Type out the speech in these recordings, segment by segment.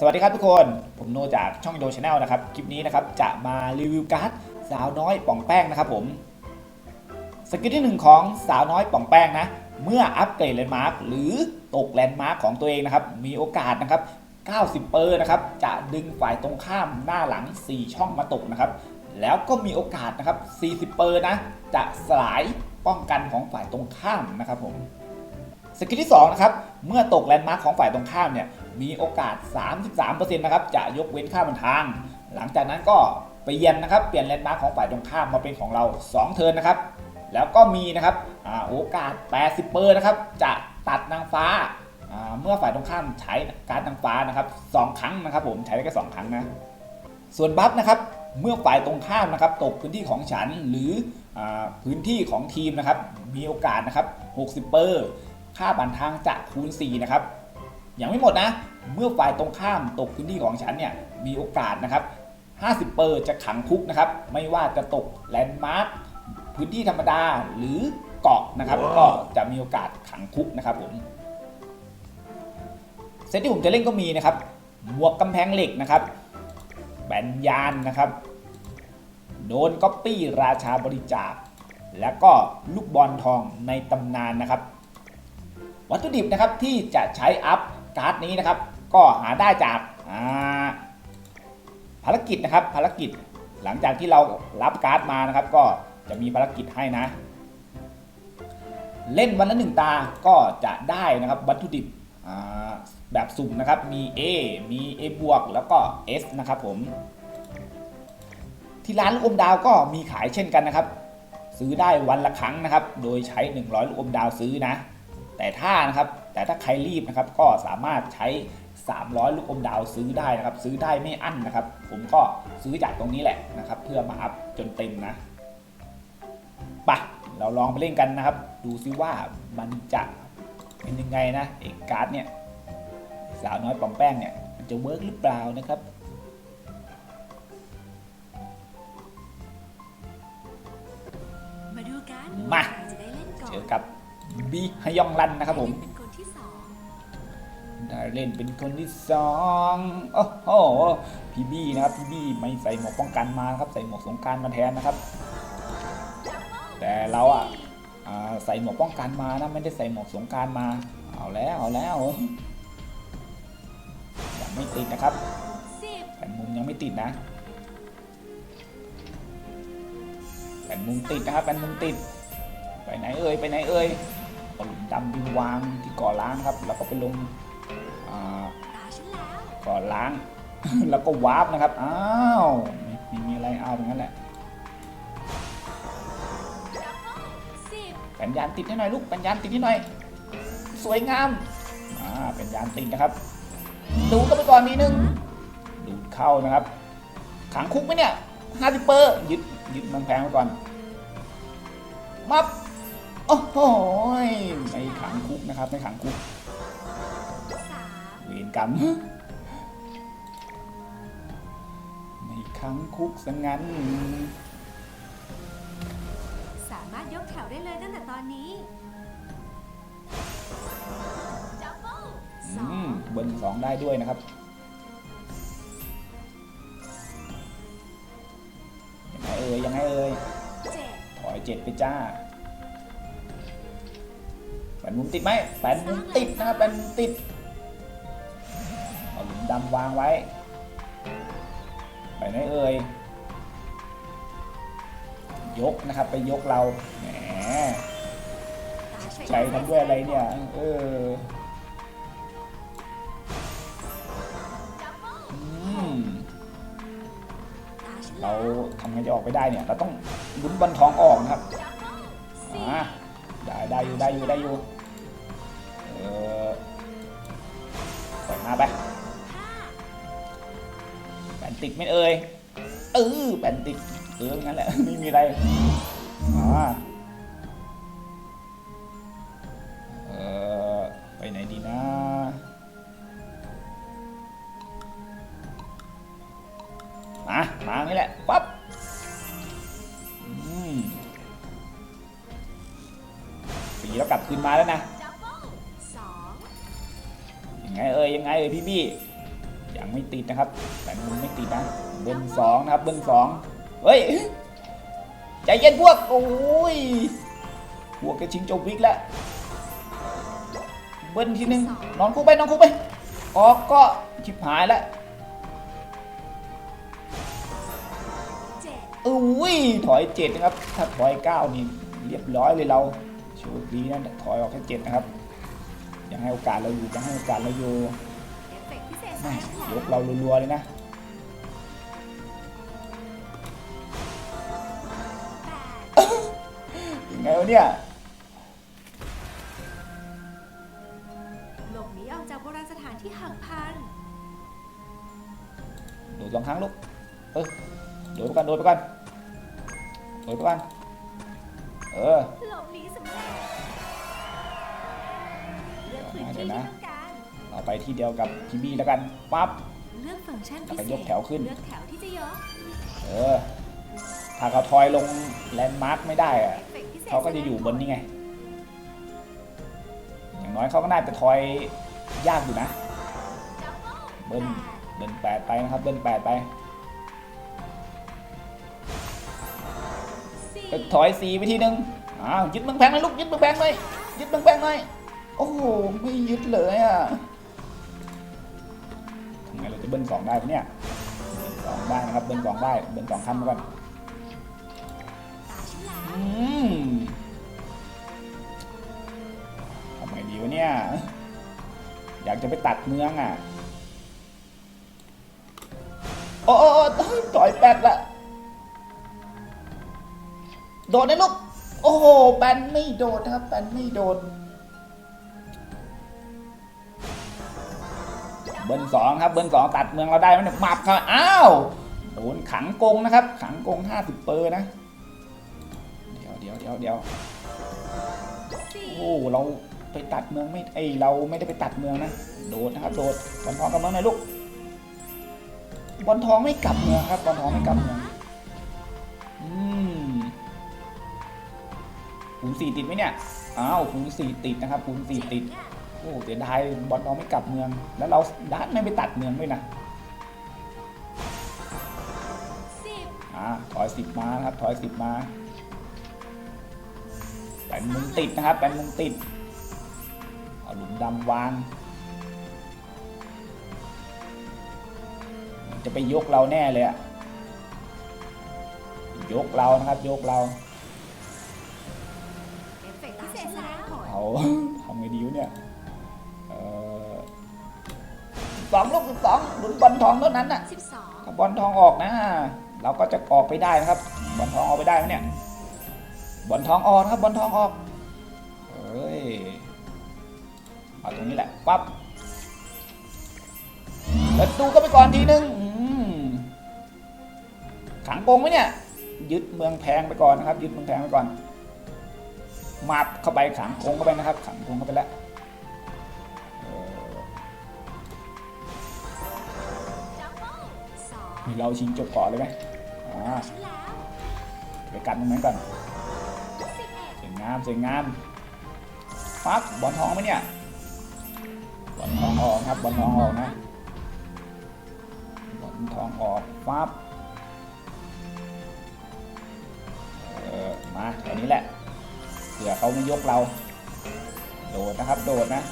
สวัสดีครับทุกคน ผมโนจากช่องโยชาแนลนะครับ คลิปนี้นะครับจะมารีวิวการ์ดสาวน้อยป่องแป้งนะครับผม สกิลที่หนึ่งของสาวน้อยป่องแป้งนะ เมื่ออัปเกรดแลนด์มาร์คหรือตกแลนด์มาร์คของตัวเองนะครับ มีโอกาสนะครับ 90 เปอร์นะครับ จะดึงฝ่ายตรงข้ามหน้าหลัง 4 ช่องมาตกนะครับ แล้วก็มีโอกาสนะครับ 40 เปอร์นะ จะสลายป้องกันของฝ่ายตรงข้ามนะครับผม สกิลที่2นะครับเมื่อตกแลนด์มาร์คของฝ่ายตรงข้ามเนี่ยมีโอกาส 33%นะครับจะยกเว้นค่าบันทาง หลังจากนั้นก็เปลี่ยนนะครับเปลี่ยนแลนด์มาร์คของฝ่ายตรงข้ามมาเป็นของเรา 2 เทิร์นนะครับแล้วก็มีนะครับอาโอกาส 80เปอร์นะครับจะตัดนางฟ้าอ่าเมื่อฝ่ายตรงข้ามใช้การนางฟ้านะครับสองครั้งนะครับ ผมใช้ได้แค่สองครั้งนะส่วนบัฟนะครับเมื่อฝ่ายตรงข้ามนะครับตกพื้นที่ของฉันหรืออาพื้นที่ของทีมนะครับมีโอกาสนะครับ60เปอร์ ค่าบันทางจะคูณ 4 นะครับ ยังไม่หมดนะ เมื่อฝ่ายตรงข้ามตกพื้นที่ของฉันเนี่ย มีโอกาสนะครับ 50 เปอร์จะขังคุกนะครับ ไม่ว่าจะตกแลนด์มาร์คพื้นที่ธรรมดาหรือเกาะนะครับ ก็จะมีโอกาสขังคุกนะครับผมเซตที่ผมจะเล่นก็มีนะครับ หมวกกำแพงเหล็กนะครับ แบนยานนะครับ โดนก๊อปปี้ราชาบริจาค แล้วก็ลูกบอลทองในตำนานนะครับ วัตถุดิบนะครับที่จะใช้อัพการ์ดนี้นะครับ ก็หาได้จากาภารกิจนะครับภารกิจหลังจากที่เรารับการ์ดมานะครับ ก็จะมีภารกิจให้นะ เล่นวันละหนึ่งตาก็จะได้นะครับวัตถุดิบแบบสุ่มนะครับมี A มี A บวกแล้วก็ S นะครับผม ที่ร้านลูกอมดาวก็มีขายเช่นกันนะครับ ซื้อได้วันละครั้งนะครับ โดยใช้ 100ลูกอมดาวซื้อนะ แต่ถ้านะครับแต่ถ้าใครรีบนะครับก็สามารถใช้ 300 ลูกอมดาวซื้อได้นะครับ ซื้อได้ไม่อั้นนะครับ ผมก็ซื้อจากตรงนี้แหละนะครับ เพื่อมาอัพจนเต็มนะปะเราลองไปเล่นกันนะครับ ดูซิว่ามันจะเป็นยังไงนะเอกการ์ดเนี่ยสาวน้อยปอมแป้งเนี่ยมันจะเวิร์กหรือเปล่านะครับ บีฮยองรันนะครับผมได้เล่นเป็นคนที่สองโอ้โหพี่บี้นะครับพี่บี้ไม่ใส่หมวกป้องกันมาครับใส่หมวกสงกรารมาแทนนะครับ แต่เราอะอ่าใส่หมวกป้องกันมานะไม่ได้ใส่หมวกสงกรารมาเอาแล้วเอาแล้วยังไม่ติดนะครับสิบแผ่นมุมยังไม่ติดนะแผ่นมุมติดนะครับแผ่นมุมติด ไปไหนเอ่ยไปไหนเอ่ย เอาหลุมดำดินวางที่ก่อล้างครับ แล้วก็ไปลงก่อล้าง แล้วก็วาร์ปนะครับ อ้าวม,มีอะไรเอาอย่างนั้นแหละสิบแผ่นยานติดให้หน่อยลูกแผ่นยานติดให้หน่อย สวยงามอ่าแผ่นยานติดนะครับ ดูก็ไปก่อนนิดนึงดูดเข้านะครับ ขังคุกไหมเนี่ยห้าสิเปอร์ยึดยึดมันแพงไว้ก่อนมับ โอ้โหยไม่ขังคุกนะครับไม่ขังคุกสามเวรกรรมไม่ขังคุกสังงั้น สามารถยกแถวได้เลยตั้งแต่ตอนนี้ดับเบิลสอืองมเบิ้ลสองได้ด้วยนะครับยังไงเอ่ยยังไงเอ่ยเจ็ดถอยเจ็ดไปจ้าแป นมุมติดไหมแปนมุมติดนะครับแปนมุมติดเอาหลุมดำวางไว้ ไปไหนเอ่ยยกนะครับไปยกเราแหมใจทำด้วยอะไรเนี่ยเออเราทำไงจะออกไปได้เนี่ย เราต้องลุ้นบอลทองออกนะครับอ่าได้ได้อยู่ได้อยู่ได้อยู่ มาไปห้าแบนติดไม่เอ่ยเออแบนติดเอองั้นแหละไม่มีอะไรอ่า ไงเอ่ยยังไงเอ่ยพี่บี้ยังไม่ติดนะครับ แต่มันไม่ติดนะเบิ้ลสองนะครับเบิ้ลสองเฮ้ยใจเย็นพวกโอ้ยพวกจะชิงจบวิกแล้วเบิ้ลทีหนึ่งนอนคุกไปนอนคุกไปออกก็ชิบหายแล้วเจ็ดอุ้ยถอยเจ็ดนะครับ ถ้าถอยเก้านี่เรียบร้อยเลยเราโชคดีนะถอยออกแค่เจ็ดนะครับ ยังให้โอกาสเราอยู่ยังให้โอกาสเราอยู่เอฟเฟกต์พิเศษแม่สายแผลยกเรารัวๆเลยนะแปดยังไงวะเนี่ยหลบหนีออกจากโบราณสถานที่หักพังโดดสองครั้งลูกเออโดดไปก่อนโดดไปก่อนโดดไปก่อนเออ ดี๋ที่ยวนะที่ต้องการเราไปที่เดียวกับพีบีแล้วกันปั๊บเลือกฟังก์ชันพิแล้วเศก็ษยกแถวขึ้น เลือกแถวที่จะยก เออ ถ้าเขาทอยลงแลนด์มาร์กไม่ได้อะเอฟเฟกต์พิเศษเขาก็จะอยู่บนนี่ไง อย่างน้อยเขาก็น่าจะทอยยากอยู่นะดับเบิลเบิ้ลเบิ้ลแปดไปนะครับ เบิ้ลแปดไปสี่ไปถอยสีไปทีนึงอ้าวยึดเมืองแพงเลยลูกยึดเมืองแพงเลยยึดเมืองแพงเลย โอ้โห ไม่ยึดเลยอะทำไงเราจะเบิ้ลสองได้ปะเนี่ยเบิ้ลสองได้นะครับ เบิ้ลสองได้ เบิ้ลสองขั้นก่อนตาฉันอืมทำไงดีวะเนี่ย อยากจะไปตัดเมืองอะ โอ้โอ้โอ้ต่อยแปดละ โดดนะลูก โอ้โหแปนไม่โดดนครับแปนไม่โดด เบิ้ลสองครับเบิ้ลสองตัดเมืองเราได้ไหมเนี่ยหมับครับอ้าวโดนขังกงนะครับ ขังกงห้าสิบเปอร์นะ เดี๋ยวเดี๋ยวเดี๋ยวเดี๋ยวโอ้เราไปตัดเมืองไม่ไอเราไม่ได้ไปตัดเมืองนะ โดดนะครับโดดบอลทองกับเมืองหน่อยลูกบอลทองไม่กลับเมืองครับบอลทองไม่กลับเมืองอืมคูณสี่ติดไหมเนี่ยอ้าวคูณสี่ติดนะครับคูณสี่ติด โอ้เสียดายบอลทองไม่กลับเมือง แล้วเราด้านไม่ไปตัดเมืองด้วยนะสิบอ่าถอยสิบมานะครับถอยสิบมาแปนมุมติดนะครับแปนมุมติดเอาหลุมดำวางจะไปยกเราแน่เลยอะยกเรานะครับยกเราเอฟเฟกต์พิเศษแสดงผลเอาทำไงดีวะเนี่ย สองลูกสองหลุนบอลทองเท่านั้นน่ะสิบสองถ้าบอลทองออกนะ เราก็จะออกไปได้นะครับ บอลทองออกไปได้ไหมเนี่ย บอลทองออกนะครับบอลทองออกเฮ้ยเอาตรงนี้แหละปั๊บแล้วดูก็ไปก่อนทีนึงอืมขังกงไหมเนี่ย ยึดเมืองแพงไปก่อนนะครับ ยึดเมืองแพงไปก่อน มาบเข้าไปขังกงเข้าไปนะครับ ขังกงเข้าไปแล้ว เราชิงจบก่อนเลยไหมอ่าไปกันตรงนั้นก่อนสวยงามสวยงามปั๊บบอลทองไหมเนี่ยบอลทองออกครับบอลทองออกนะบอลทองออกปั๊บเออมาแค่นี้แหละเผื่อเขาไม่ยกเรา โดดนะครับโดดนะ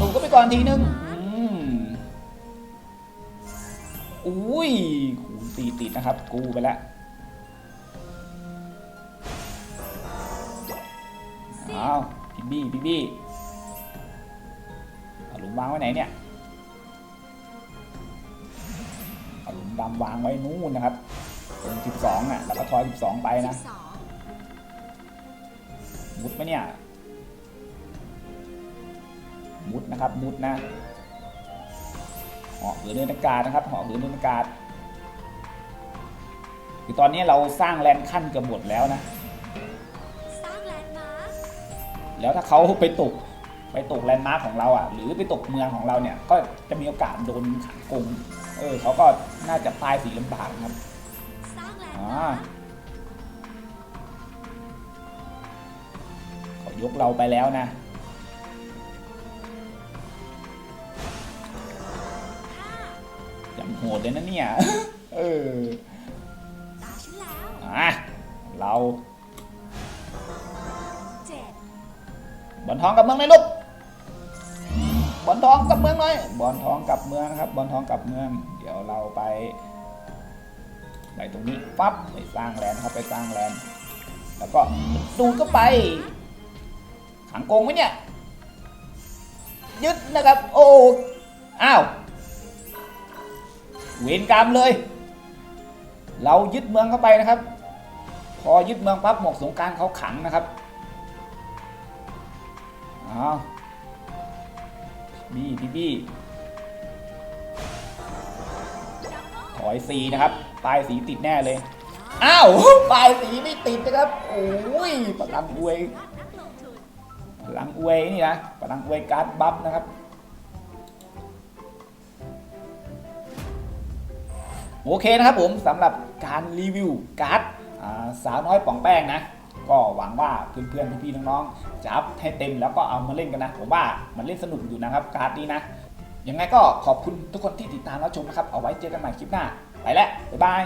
ดูก็ไปก่อนทีนึง อุ้ยคูณสี่ติดนะครับ กูไปแล้วอ้าวพี่บี้พี่บี้เอาหลุมวางไว้ไหนเนี่ยเอาหลุมดำวางไว้นู่นนะครับตรงสิบสองอะแล้วก็ทอยสิบสองไปนะมุดไหมเนี่ย มุดนะครับ มุดนะ หาะเหือเดินอากาศนะครับเหาะเหือเดินอากาศคือตอนนี้เราสร้างแลนด์ขั้นเกือบหมดแล้วนะสร้างแลนด์มาร์คแล้วถ้าเขาไปตกไปตกแลนด์มาร์คของเราอะหรือไปตกเมืองของเราเนี่ยก็จะมีโอกาสโดนขังกงเออเขาก็น่าจะป้ายสีลำบากนะครับสร้างแลนด์อ่ามาร์คเขายกเราไปแล้วนะ หดเลยนะเนี่ย เออตาฉันแล้วอะเราเจ็ดบอลทองกับเมืองเลยลูกบอลทองกับเมืองเลยบอลทองกับเมืองนะครับบอลทองกับเมือง เดี๋ยวเราไปไปตรงนี้ปั๊บไปสร้างแลนด์ครับไปสร้างแลนด์แล้วก็ดูดก็ไป ขังกงไหมเนี่ยยึดนะครับ โอ้อ้าว เวรกรรมเลย เรายึดเมืองเข้าไปนะครับ พอยึดเมืองปั๊บหมวกสงการเขาขังนะครับอ้าวบี้พี่บี้ถอยสีนะครับปลายสีติดแน่เลยอ้าวปลายสีไม่ติดนะครับโอ้ยพลังอวยนักนังทุนพลังอวยนี่นะพลังอวยการ์ดบัฟนะครับ โอเคนะครับผมสำหรับการรีวิวการ์ดสาวน้อยป่องแป้งนะ ก็หวังว่าเพื่อนๆพี่ๆน้องๆจะอัพให้เต็มแล้วก็เอามาเล่นกันนะ ผมว่ามันเล่นสนุกอยู่นะครับการ์ดนี้นะยังไงก็ขอบคุณทุกคนที่ติดตามรับชมนะครับ เอาไว้เจอกันใหม่คลิปหน้า ไปแล้ว บ๊ายบาย